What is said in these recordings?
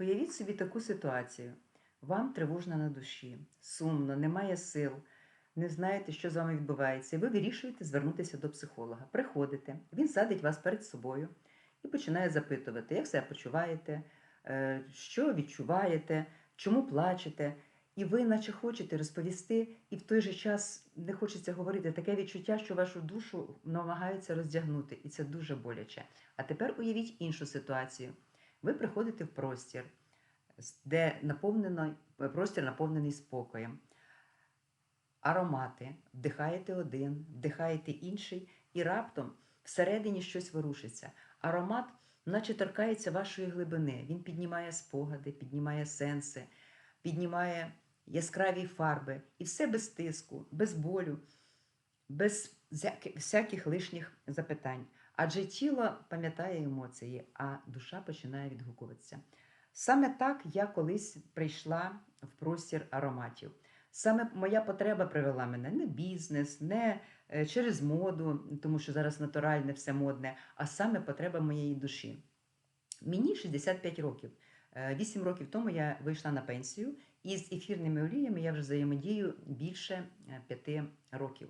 Уявіть собі таку ситуацію. Вам тривожно на душі, сумно, немає сил, не знаєте, що з вами відбувається, і ви вирішуєте звернутися до психолога. Приходите, він садить вас перед собою і починає запитувати, як себе почуваєте, е, що відчуваєте, чому плачете. І ви, наче хочете розповісти, і в той же час не хочеться говорити таке відчуття, що вашу душу намагаються роздягнути, і це дуже боляче. А тепер уявіть іншу ситуацію. Ви приходите в простір, де наповнено, простір наповнений спокоєм. Аромати, вдихаєте один, вдихаєте інший, і раптом всередині щось ворушиться. Аромат, наче торкається вашої глибини. Він піднімає спогади, піднімає сенси, піднімає яскраві фарби. І все без тиску, без болю, без всяких лишніх запитань. Адже тіло пам'ятає емоції, а душа починає відгукуватися. Саме так я колись прийшла в простір ароматів. Саме моя потреба привела мене не бізнес, не е, через моду, тому що зараз натуральне все модне, а саме потреба моєї душі. Мені 65 років. Е, Вісім років тому я вийшла на пенсію, і з ефірними оліями я вже взаємодію більше е, п'яти років.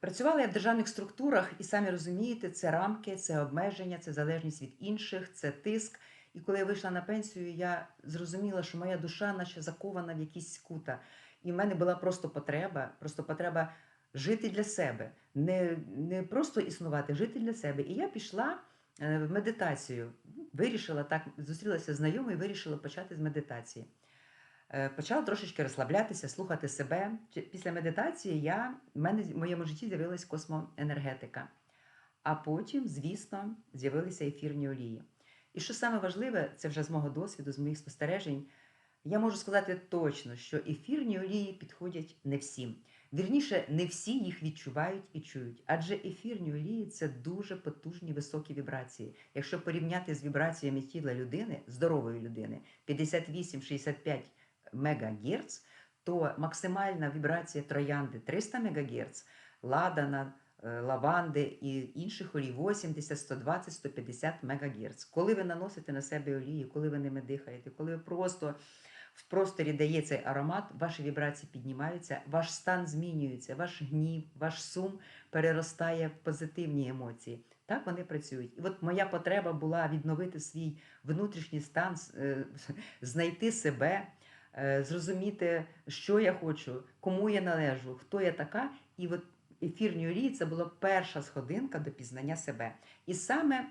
Працювала я в державних структурах, і самі розумієте, це рамки, це обмеження, це залежність від інших, це тиск. І коли я вийшла на пенсію, я зрозуміла, що моя душа наче закована в якісь кута. І в мене була просто потреба, просто потреба жити для себе, не, не просто існувати, жити для себе. І я пішла е, в медитацію. Вирішила так, зустрілася з знайомою, вирішила почати з медитації. Е, Почала трошечки розслаблятися, слухати себе. Після медитації я, в мене в моєму житті з'явилась космоенергетика. А потім, звісно, з'явилися ефірні олії. І що саме важливе, це вже з мого досвіду, з моїх спостережень, я можу сказати точно, що ефірні олії підходять не всім. Вірніше, не всі їх відчувають і чують. Адже ефірні олії це дуже потужні високі вібрації. Якщо порівняти з вібраціями тіла людини, здорової людини, 58-65 МГц, то максимальна вібрація троянди 300 МГц, ладана, е, лаванди і інших олій 80, 120, 150 МГц. Коли ви наносите на себе олії, коли ви ними дихаєте, коли ви просто в просторі дає цей аромат, ваші вібрації піднімаються, ваш стан змінюється, ваш гнів, ваш сум переростає в позитивні емоції. Так вони працюють. І от моя потреба була відновити свій внутрішній стан, е, знайти себе, зрозуміти, що я хочу, кому я належу, хто я така. І от ефірні олії це була перша сходинка до пізнання себе. І саме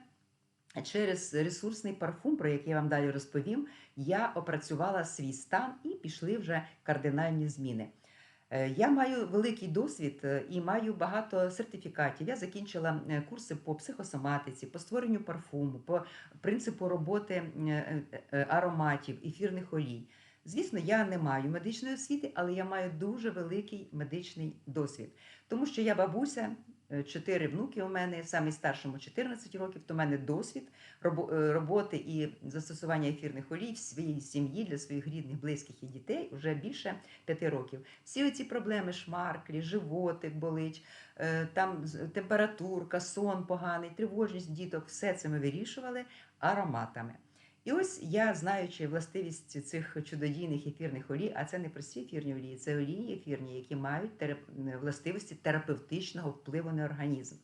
через ресурсний парфум, про який я вам далі розповім, я опрацювала свій стан і пішли вже кардинальні зміни. Е, Я маю великий досвід е, і маю багато сертифікатів. Я закінчила е, курси по психосоматиці, по створенню парфуму, по принципу роботи е, е, е, ароматів, ефірних олій. Звісно, я не маю медичної освіти, але я маю дуже великий медичний досвід, тому що я бабуся, е, чотири внуки у мене, самий старшому 14 років, то в мене досвід е, роботи і застосування ефірних олій в своїй сім'ї для своїх рідних, близьких і дітей вже більше п'яти років. Всі оці проблеми, шмарклі, животик болить, е, там температурка, сон поганий, тривожність діток, все це ми вирішували ароматами. І ось я, знаючи властивість цих чудодійних ефірних олій, а це не прості ефірні олії, це олії ефірні, які мають властивості терапевтичного впливу на організм.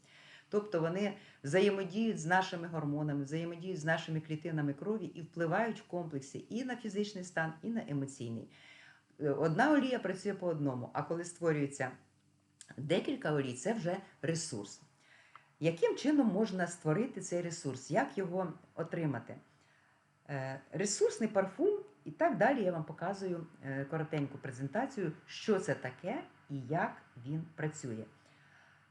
Тобто вони взаємодіють з нашими гормонами, взаємодіють з нашими клітинами крові і впливають в комплексі і на фізичний стан, і на емоційний. Е, Одна олія працює по одному, а коли створюється декілька олій, це вже ресурс. Яким чином можна створити цей ресурс? Як його отримати? Е, Ресурсний парфум, і так далі я вам показую е, коротеньку презентацію, що це таке і як він працює.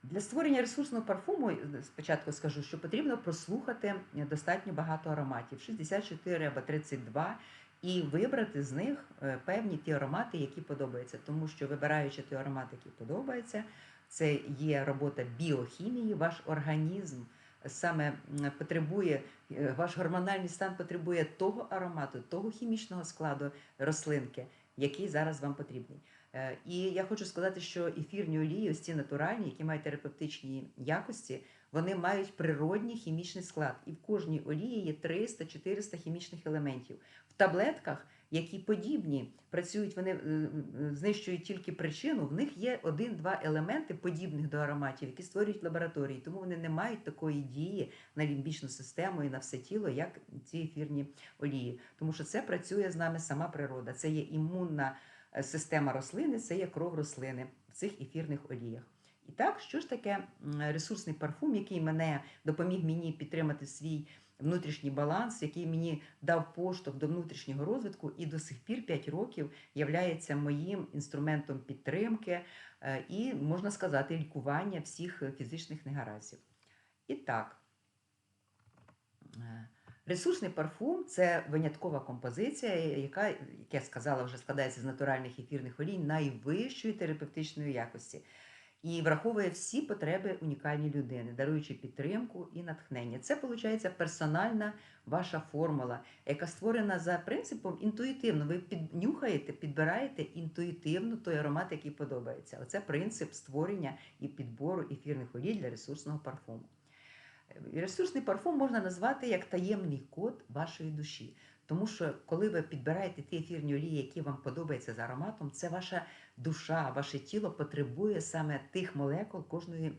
Для створення ресурсного парфуму е, спочатку скажу, що потрібно прослухати достатньо багато ароматів 64 або 32, і вибрати з них певні ті аромати, які подобаються. Тому що вибираючи той аромат, який подобається, це є робота біохімії, ваш організм саме потребує, е, ваш гормональний стан потребує того аромату, того хімічного складу рослинки, який зараз вам потрібний. Е, І я хочу сказати, що ефірні олії, ось ці натуральні, які мають терапевтичні якості, вони мають природній хімічний склад. І в кожній олії є 300-400 хімічних елементів. В таблетках, які подібні, працюють, вони е, е, знищують тільки причину, в них є один-два елементи, подібних до ароматів, які створюють лабораторії. Тому вони не мають такої дії на лімбічну систему і на все тіло, як ці ефірні олії. Тому що це працює з нами сама природа. Це є імунна е, система рослини, це є кров рослини в цих ефірних оліях. І так, що ж таке ресурсний парфум, який мене допоміг мені підтримати свій внутрішній баланс, який мені дав поштовх до внутрішнього розвитку, і до сих пір 5 років являється моїм інструментом підтримки е, і, можна сказати, лікування всіх фізичних негараздів. І так, е, ресурсний парфум це виняткова композиція, яка, як я сказала, вже складається з натуральних ефірних олій найвищої терапевтичної якості і враховує всі потреби унікальної людини, даруючи підтримку і натхнення. Це виходить персональна ваша формула, яка створена за принципом інтуїтивно. Ви піднюхаєте, підбираєте інтуїтивно той аромат, який подобається. Оце принцип створення і підбору ефірних олій для ресурсного парфуму. Ресурсний парфум можна назвати як таємний код вашої душі. Тому що коли ви підбираєте ті ефірні олії, які вам подобаються за ароматом, це ваша душа, ваше тіло потребує саме тих молекул кожної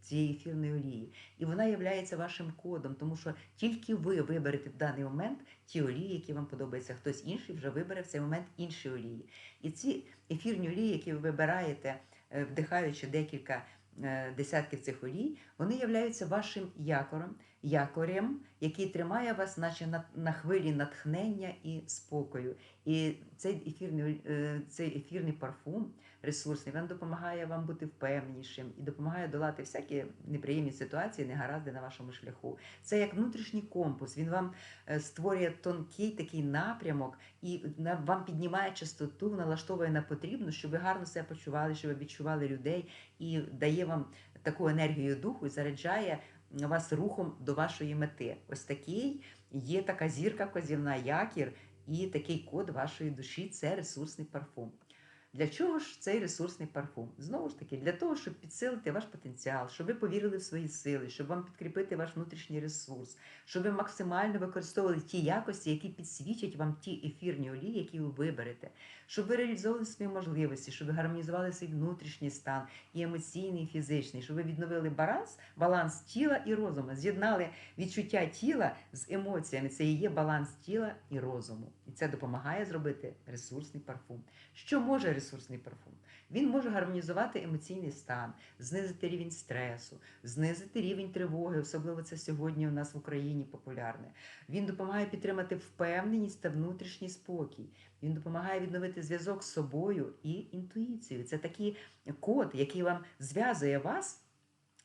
цієї ефірної олії. І вона є вашим кодом, тому що тільки ви виберете в даний момент ті олії, які вам подобаються. Хтось інший вже вибере в цей момент інші олії. І ці ефірні олії, які ви вибираєте, е, вдихаючи декілька е, десятків цих олій, вони являються вашим якором, якорем, який тримає вас, наче на, на хвилі натхнення і спокою. І цей ефірний, е, цей ефірний парфум ресурсний, він допомагає вам бути впевненішим і допомагає долати всякі неприємні ситуації, негаразди на вашому шляху. Це як внутрішній компас. Він вам е, створює тонкий такий напрямок і вам піднімає частоту, налаштовує на потрібну, щоб ви гарно себе почували, щоб ви відчували людей і дає вам таку енергію духу і заряджає вас рухом до вашої мети. Ось такий є така зірка козівна якір і такий код вашої душі це ресурсний парфум. Для чого ж цей ресурсний парфум? Знову ж таки, для того, щоб підсилити ваш потенціал, щоб ви повірили в свої сили, щоб вам підкріпити ваш внутрішній ресурс, щоб ви максимально використовували ті якості, які підсвічать вам ті ефірні олії, які ви виберете, щоб ви реалізовували свої можливості, щоб ви гармонізували свій внутрішній стан, і емоційний, і фізичний, щоб ви відновили баланс, баланс тіла і розуму, з'єднали відчуття тіла з емоціями. Це і є баланс тіла і розуму. І це допомагає зробити ресурсний парфум. Що може ресурсний парфум? Він може гармонізувати емоційний стан, знизити рівень стресу, знизити рівень тривоги, особливо це сьогодні у нас в Україні популярне. Він допомагає підтримати впевненість та внутрішній спокій. Він допомагає відновити зв'язок з собою і інтуїцією. Це такий код, який вам зв'язує вас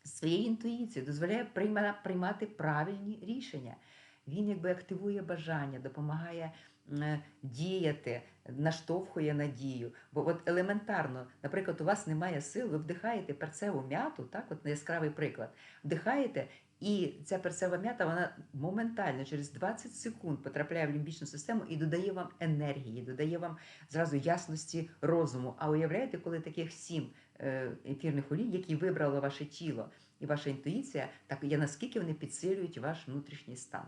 з своєю інтуїцією, дозволяє приймати правильні рішення. Він якби активує бажання, допомагає діяти, наштовхує на дію. Бо от елементарно, наприклад, у вас немає сил, ви вдихаєте перцеву м'яту, так, от яскравий приклад, вдихаєте, і ця перцева м'ята вона моментально через 20 секунд потрапляє в лімбічну систему і додає вам енергії, додає вам зразу ясності розуму. А уявляєте, коли таких сім е, ефірних олій, які вибрало ваше тіло і ваша інтуїція, так є наскільки вони підсилюють ваш внутрішній стан.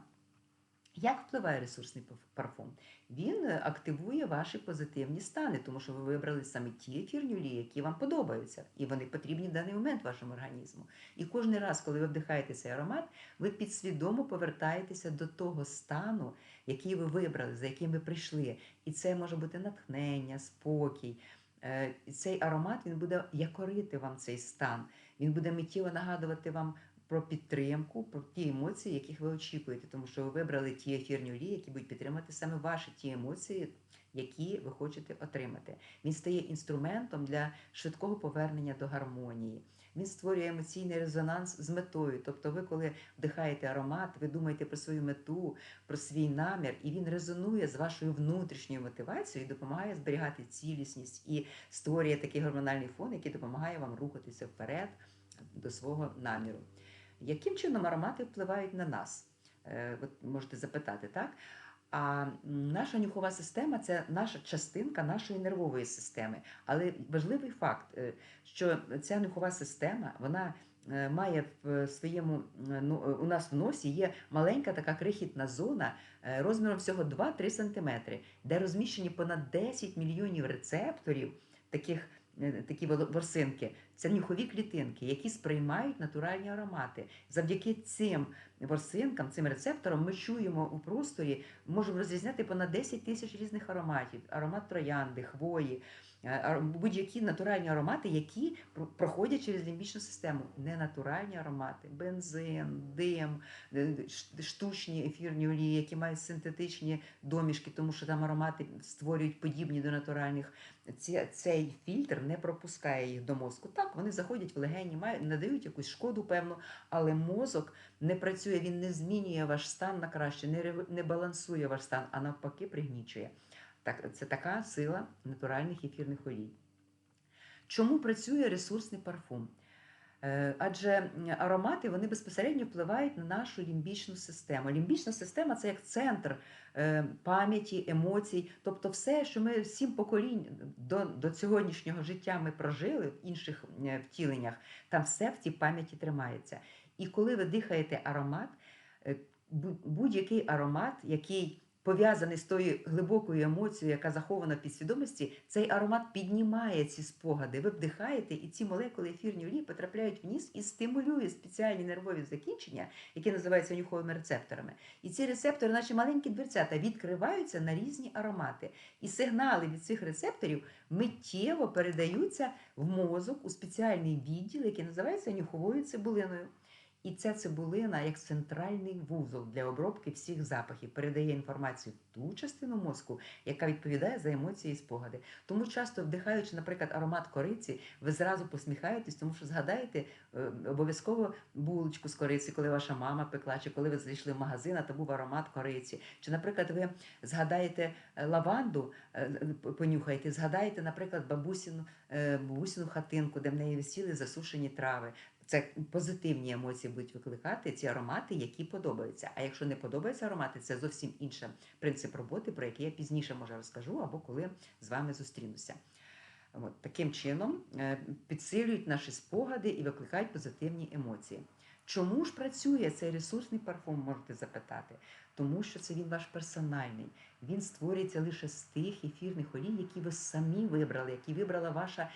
Як впливає ресурсний парфум? Він е, активує ваші позитивні стани, тому що ви вибрали саме ті ефірні олії, які вам подобаються, і вони потрібні в даний момент вашому організму. І кожен раз, коли ви вдихаєте цей аромат, ви підсвідомо повертаєтеся до того стану, який ви вибрали, за яким ви прийшли. І це може бути натхнення, спокій. Е, Цей аромат він буде якорити вам цей стан. Він буде миттєво нагадувати вам про підтримку, про ті емоції, яких ви очікуєте, тому що ви вибрали ті ефірні олії, які будуть підтримати саме ваші ті емоції, які ви хочете отримати. Він стає інструментом для швидкого повернення до гармонії. Він створює емоційний резонанс з метою. Тобто, ви, коли вдихаєте аромат, ви думаєте про свою мету, про свій намір, і він резонує з вашою внутрішньою мотивацією і допомагає зберігати цілісність і створює такий гормональний фон, який допомагає вам рухатися вперед до свого наміру. Яким чином аромати впливають на нас? Е, От можете запитати, так? А наша нюхова система це наша частинка нашої нервової системи. Але важливий факт, е, що ця нюхова система вона е, має в своєму ну, у нас в носі є маленька така крихітна зона розміром всього 2-3 см, де розміщені понад 10 мільйонів рецепторів таких. Такі ворсинки, це нюхові клітинки, які сприймають натуральні аромати. Завдяки цим ворсинкам, цим рецепторам, ми чуємо у просторі, можемо розрізняти понад 10 тисяч різних ароматів: аромат троянди, хвої, е, будь-які натуральні аромати, які проходять через лімбічну систему. Ненатуральні аромати, бензин, дим, е, штучні ефірні олії, які мають синтетичні домішки, тому що там аромати створюють подібні до натуральних. Цей фільтр не пропускає їх до мозку. Так, вони заходять в легені, надають якусь шкоду, певну, але мозок не працює, він не змінює ваш стан на краще, не, не балансує ваш стан, а навпаки пригнічує. Так, це така сила натуральних ефірних олій. Чому працює ресурсний парфум? Е, Адже аромати вони безпосередньо впливають на нашу лімбічну систему. Лімбічна система це як центр е, пам'яті, емоцій, тобто все, що ми сім поколінь до, до сьогоднішнього життя ми прожили в інших втіленнях, там все в цій пам'яті тримається. І коли ви дихаєте аромат, е, будь-який аромат, який пов'язаний з тою глибокою емоцією, яка захована в підсвідомості, цей аромат піднімає ці спогади. Ви вдихаєте, і ці молекули ефірні олії потрапляють в і стимулюють спеціальні нервові закінчення, які називаються нюховими рецепторами. І ці рецептори, наче маленькі дверцята, відкриваються на різні аромати. І сигнали від цих рецепторів миттєво передаються в мозок у спеціальний відділ, який називається нюховою цибулиною. І ця цибулина, як центральний вузол для обробки всіх запахів, передає інформацію ту частину мозку, яка відповідає за емоції і спогади. Тому часто вдихаючи, наприклад, аромат кориці, ви зразу посміхаєтесь, тому що згадаєте е, обов'язково булочку з кориці, коли ваша мама пекла, чи коли ви зайшли в магазин, а то був аромат кориці. Чи, наприклад, ви згадаєте е, лаванду, е, понюхаєте, згадаєте, наприклад, бабусіну, бабусіну хатинку, де в неї висіли засушені трави. Це позитивні емоції будуть викликати ці аромати, які подобаються. А якщо не подобаються аромати, це зовсім інший принцип роботи, про який я пізніше може розкажу, або коли з вами зустрінуся. От, таким чином е, підсилюють наші спогади і викликають позитивні емоції. Чому ж працює цей ресурсний парфум, можете запитати? Тому що це він ваш персональний. Він створюється лише з тих ефірних олій, які ви самі вибрали, які вибрала ваша,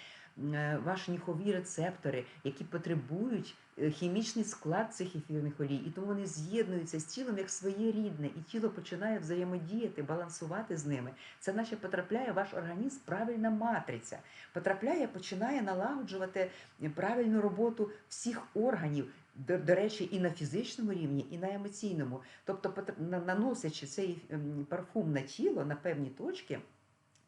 е, ваші нюхові рецептори, які потребують е, хімічний склад цих ефірних олій, і тому вони з'єднуються з тілом як своє рідне, і тіло починає взаємодіяти, балансувати з ними. Це наче потрапляє в ваш організм правильна матриця. Потрапляє, починає налагоджувати правильну роботу всіх органів. До, до речі, і на фізичному рівні, і на емоційному. Тобто, наносячи цей ем, парфум на тіло, на певні точки,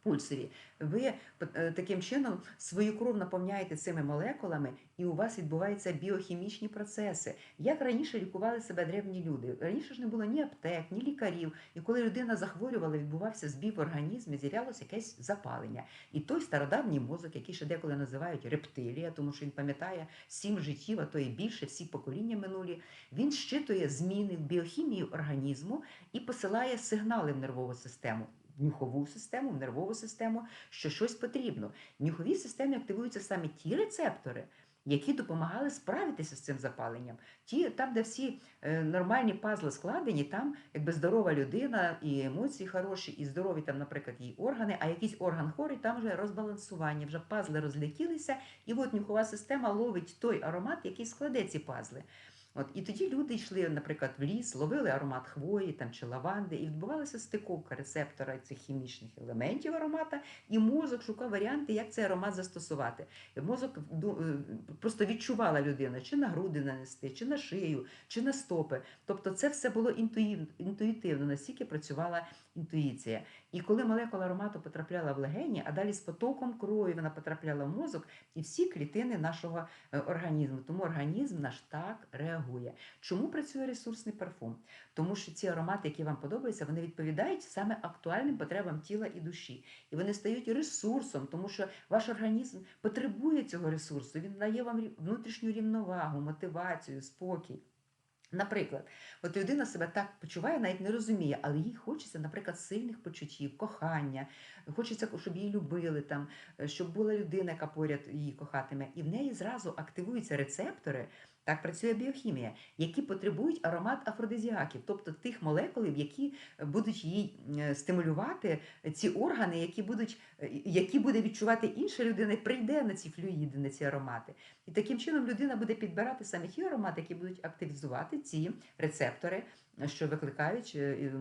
пульсові, ви е, таким чином свою кров наповняєте цими молекулами, і у вас відбуваються біохімічні процеси. Як раніше лікували себе древні люди? Раніше ж не було ні аптек, ні лікарів. І коли людина захворювала, відбувався збій в організмі, з'являлося якесь запалення. І той стародавній мозок, який ще деколи називають рептилія, тому що він пам'ятає сім життів, а то і більше, всі покоління минулі, він щитує зміни в біохімії організму і посилає сигнали в нервову систему. Нюхову систему, в нервову систему, що щось потрібно. В нюховій системі активуються саме ті рецептори, які допомагали справитися з цим запаленням. Ті, там, де всі е, нормальні пазли складені, там якби здорова людина, і емоції хороші, і здорові там, наприклад, її органи, а якийсь орган хворий, там вже розбалансування, вже пазли розлетілися, і от нюхова система ловить той аромат, який складе ці пазли. От і тоді люди йшли, наприклад, в ліс, ловили аромат хвої там чи лаванди, і відбувалася стиковка рецептора цих хімічних елементів аромата, і мозок шукав варіанти, як цей аромат застосувати. І мозок ду- е, просто відчувала людина, чи на груди нанести, чи на шию, чи на стопи. Тобто, це все було інтуїтивно, настільки працювала інтуїція. І коли молекула аромату потрапляла в легені, а далі з потоком крові вона потрапляла в мозок і всі клітини нашого е, організму. Тому організм наш так реагує. Чому працює ресурсний парфум? Тому що ці аромати, які вам подобаються, вони відповідають саме актуальним потребам тіла і душі. І вони стають ресурсом, тому що ваш організм потребує цього ресурсу. Він дає вам внутрішню рівновагу, мотивацію, спокій. Наприклад, от людина себе так почуває, навіть не розуміє, але їй хочеться, наприклад, сильних почуттів, кохання, хочеться, щоб її любили, там, е, щоб була людина, яка поряд її кохатиме. І в неї зразу активуються рецептори, Так працює біохімія, які потребують аромат афродизіаків, тобто тих молекул, які будуть їй е, стимулювати ці органи, які будуть, е, які буде відчувати інша людина, і прийде на ці флюїди, на ці аромати. І таким чином людина буде підбирати саме ті аромати, які будуть активізувати ці рецептори, що викликають е,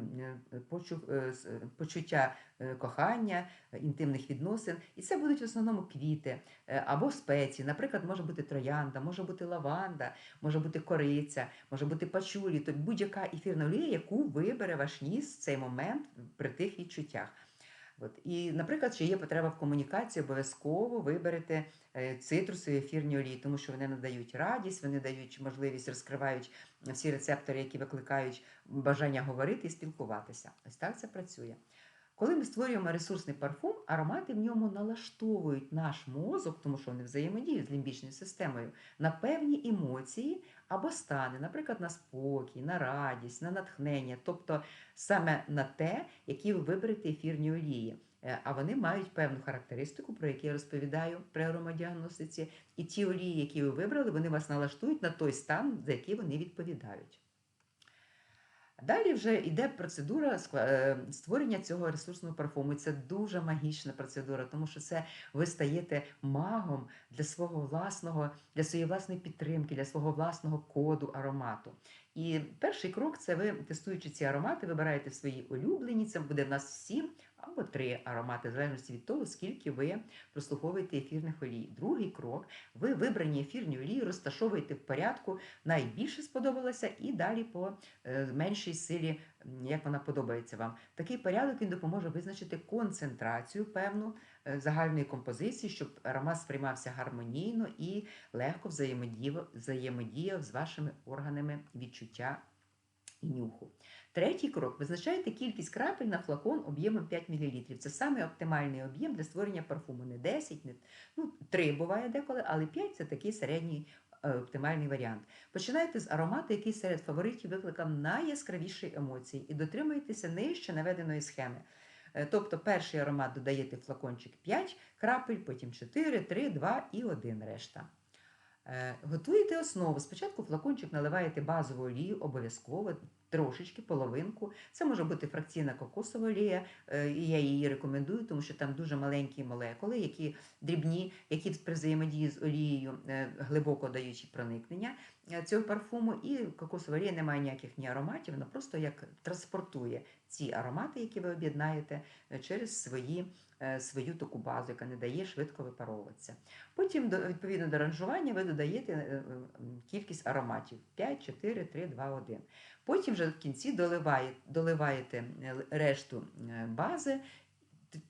е, е, почуття кохання, інтимних відносин. І це будуть в основному квіти або спеції. Наприклад, може бути троянда, може бути лаванда, може бути кориця, може бути пачулі, тобто будь-яка ефірна олія, яку вибере ваш ніс в цей момент при тих відчуттях. От. І, наприклад, чи є потреба в комунікації, обов'язково виберете е, цитрусові ефірні олії, тому що вони надають радість, вони дають можливість, розкривають всі рецептори, які викликають бажання говорити і спілкуватися. Ось так це працює. Коли ми створюємо ресурсний парфум, аромати в ньому налаштовують наш мозок, тому що вони взаємодіють з лімбічною системою, на певні емоції або стани, наприклад, на спокій, на радість, на натхнення, тобто саме на те, які ви виберете ефірні олії. Е, А вони мають певну характеристику, про яку я розповідаю при аромадіагностиці. І ті олії, які ви вибрали, вони вас налаштують на той стан, за який вони відповідають. Далі вже йде процедура е, створення цього ресурсного парфуму. І це дуже магічна процедура, тому що це ви стаєте магом для свого власного, для своєї власної підтримки, для свого власного коду аромату. І перший крок це ви, тестуючи ці аромати, вибираєте свої улюблені. Це буде в нас сім або три аромати, в залежності від того, скільки ви прослуховуєте ефірних олій. Другий крок ви вибрані ефірні олії розташовуєте в порядку, найбільше сподобалося, і далі по е, меншій силі, як вона подобається вам. Такий порядок він допоможе визначити концентрацію певну загальної композиції, щоб аромат сприймався гармонійно і легко взаємодіяв, з вашими органами відчуття і нюху. Третій крок визначаєте кількість крапель на флакон об'ємом 5 мл. Це саме оптимальний об'єм для створення парфуму. Не 10, не ну, 3 буває деколи, але 5 це такий середній е, оптимальний варіант. Починайте з аромату, який серед фаворитів викликав найяскравіші емоції, і дотримуєтеся нижче наведеної схеми. Е, Тобто перший аромат додаєте в флакончик 5 крапель, потім 4, 3, 2 і 1 решта. Е, Готуєте основу. Спочатку флакончик наливаєте базову олію, обов'язково, трошечки, половинку. Це може бути фракційна кокосова олія, е, і я її рекомендую, тому що там дуже маленькі молекули, які дрібні, які при взаємодії з олією глибоко дають проникнення цього парфуму. І кокосова олія не має ніяких ні ароматів, вона просто як транспортує ці аромати, які ви об'єднаєте е, через свої, е, свою таку базу, яка не дає швидко випаровуватися. Потім, відповідно до ранжування, ви додаєте е, кількість ароматів 5, 4, 3, 2, 1. Потім вже в кінці доливає, доливаєте решту бази,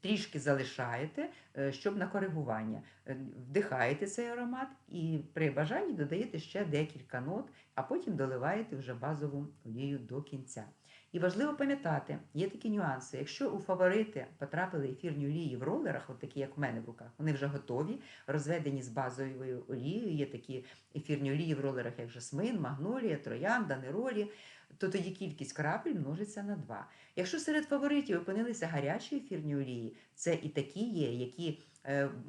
трішки залишаєте, е, щоб на коригування. Е, Вдихаєте цей аромат і при бажанні додаєте ще декілька нот, а потім доливаєте вже базову олію до кінця. І важливо пам'ятати, є такі нюанси. Якщо у фаворити потрапили ефірні олії в ролерах, от такі, як в мене в руках, вони вже готові, розведені з базовою олією. Є такі ефірні олії в ролерах, як жасмин, магнолія, троянда, неролі, то тоді кількість крапель множиться на 2. Якщо серед фаворитів опинилися гарячі ефірні олії, це і такі є, які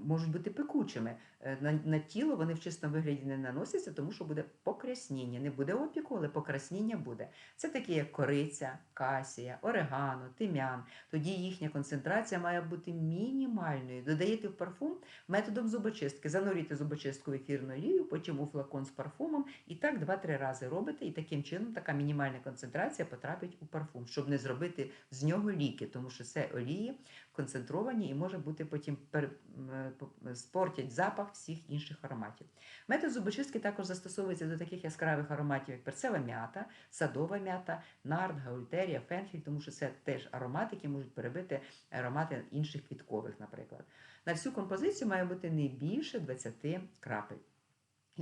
можуть бути пекучими. Е, на, на тіло вони в чистому вигляді не наносяться, тому що буде покрасніння. Не буде опіку, але покрасніння буде. Це такі, як кориця, касія, орегано, тим'ян. Тоді їхня концентрація має бути мінімальною. Додаєте в парфум методом зубочистки. Занурюєте зубочистку в ефірну олію, потім у флакон з парфумом, і так 2-3 рази робите, і таким чином така мінімальна концентрація потрапить у парфум, щоб не зробити з нього ліки, тому що це олії концентровані і може бути потім пер, е, по- спортять запах всіх інших ароматів. Метод зубочистки також застосовується до таких яскравих ароматів, як перцева м'ята, садова м'ята, нард, гаультерія, фенхель, тому що це теж аромати, які можуть перебити аромати інших квіткових, наприклад. На всю композицію має бути не більше 20 крапель.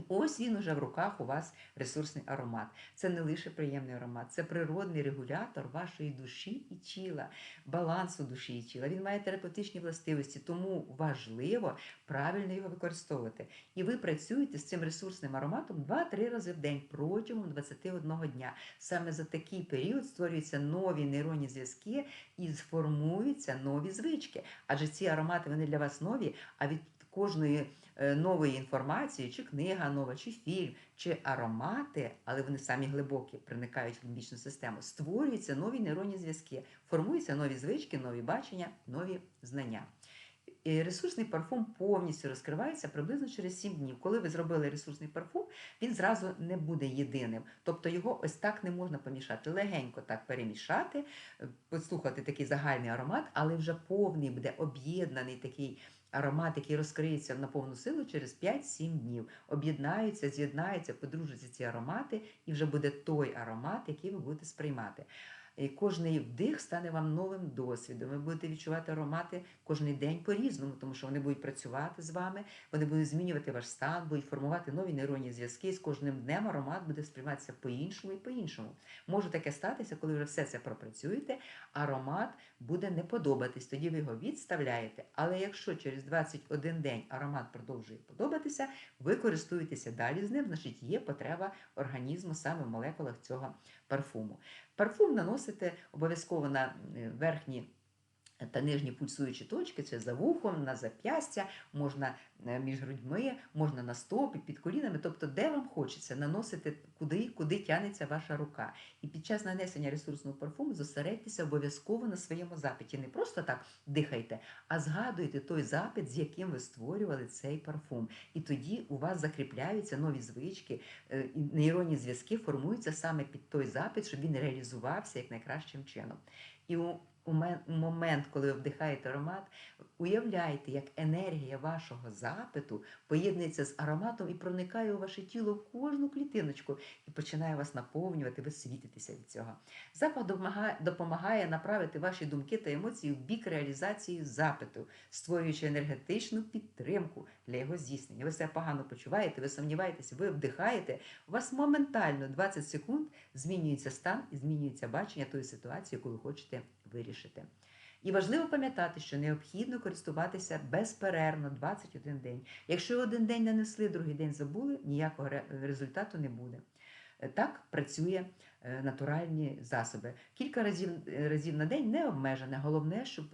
Ось він уже в руках у вас ресурсний аромат. Це не лише приємний аромат, це природний регулятор вашої душі і тіла, балансу душі і тіла. Він має терапевтичні властивості, тому важливо правильно його використовувати. І ви працюєте з цим ресурсним ароматом 2-3 рази в день протягом 21 дня. Саме за такий період створюються нові нейронні зв'язки і сформуються нові звички. Адже ці аромати вони для вас нові, а від кожної нової інформації, чи книга нова, чи фільм, чи аромати, але вони самі глибокі, проникають в лімбічну систему, створюються нові нейронні зв'язки, формуються нові звички, нові бачення, нові знання. І ресурсний парфум повністю розкривається приблизно через 7 днів. Коли ви зробили ресурсний парфум, він зразу не буде єдиним. Тобто його ось так не можна помішати. Легенько так перемішати, е, послухати такий загальний аромат, але вже повний буде об'єднаний такий аромат, який розкриється на повну силу через 5-7 днів. Об'єднаються, з'єднаються, подружаться ці аромати, і вже буде той аромат, який ви будете сприймати. І кожний вдих стане вам новим досвідом. Ви будете відчувати аромати кожен день по-різному, тому що вони будуть працювати з вами, вони будуть змінювати ваш стан, будуть формувати нові нейронні зв'язки. З кожним днем аромат буде сприйматися по-іншому і по-іншому. Може таке статися, коли вже все це пропрацюєте, аромат буде не подобатись, тоді ви його відставляєте. Але якщо через 21 день аромат продовжує подобатися, ви користуєтеся далі з ним, значить є потреба організму саме в молекулах цього парфуму. Парфум наносите обов'язково на е, верхні та нижні пульсуючі точки, це за вухом, на зап'ястя, можна е, між грудьми, можна на стопі, під колінами, тобто де вам хочеться наносити, куди, куди тянеться ваша рука. І під час нанесення ресурсного парфуму зосередьтеся обов'язково на своєму запиті. Не просто так дихайте, а згадуйте той запит, з яким ви створювали цей парфум. І тоді у вас закріпляються нові звички, е, нейронні зв'язки формуються саме під той запит, щоб він реалізувався як найкращим чином. І у момент, коли ви вдихаєте аромат, уявляйте, як енергія вашого запиту поєднується з ароматом і проникає у ваше тіло в кожну клітиночку і починає вас наповнювати, ви світитеся від цього. Запах допомагає, направити ваші думки та емоції в бік реалізації запиту, створюючи енергетичну підтримку для його здійснення. Ви себе погано почуваєте, ви сумніваєтеся, ви вдихаєте, у вас моментально 20 секунд змінюється стан і змінюється бачення тої ситуації, яку ви хочете вирішити. І важливо пам'ятати, що необхідно користуватися безперервно 21 день. Якщо один день нанесли, другий день забули, ніякого результату не буде. Е, Так працює е, натуральні засоби. Кілька разів, е, разів на день не обмежене. Головне, щоб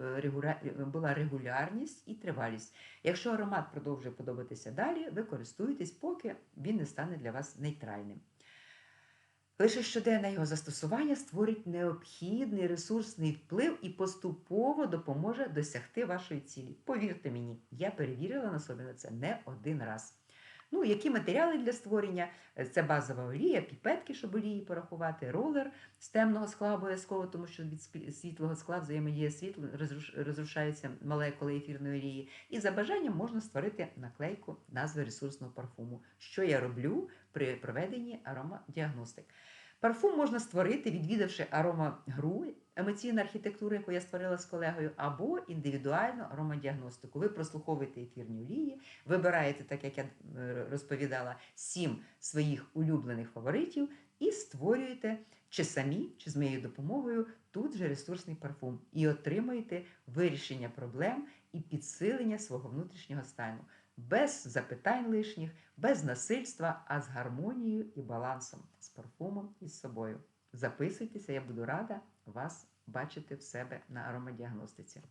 була регулярність і тривалість. Якщо аромат продовжує подобатися далі, ви користуєтесь, поки він не стане для вас нейтральним. Лише щоденне його застосування створить необхідний ресурсний вплив і поступово допоможе досягти вашої цілі. Повірте мені, я перевірила на собі на це не один раз. Ну, які матеріали для створення? Е, Це базова олія, піпетки, щоб олії порахувати, ролер з темного скла обов'язково, тому що від світлого скла взаємодія світло розруш- розрушаються молекули ефірної олії. І за бажанням можна створити наклейку назви ресурсного парфуму, що я роблю при проведенні аромадіагностик. Парфум можна створити, відвідавши аромагру, емоційна архітектура, яку я створила з колегою, або індивідуальну аромадіагностику. Ви прослуховуєте ефірні олії, вибираєте, так як я е, розповідала, сім своїх улюблених фаворитів і створюєте чи самі, чи з моєю допомогою тут же ресурсний парфум, і отримуєте вирішення проблем і підсилення свого внутрішнього стану. Без запитань лишніх, без насильства, а з гармонією і балансом, з парфумом і з собою. Записуйтеся, я буду рада вас бачити в себе на аромадіагностиці.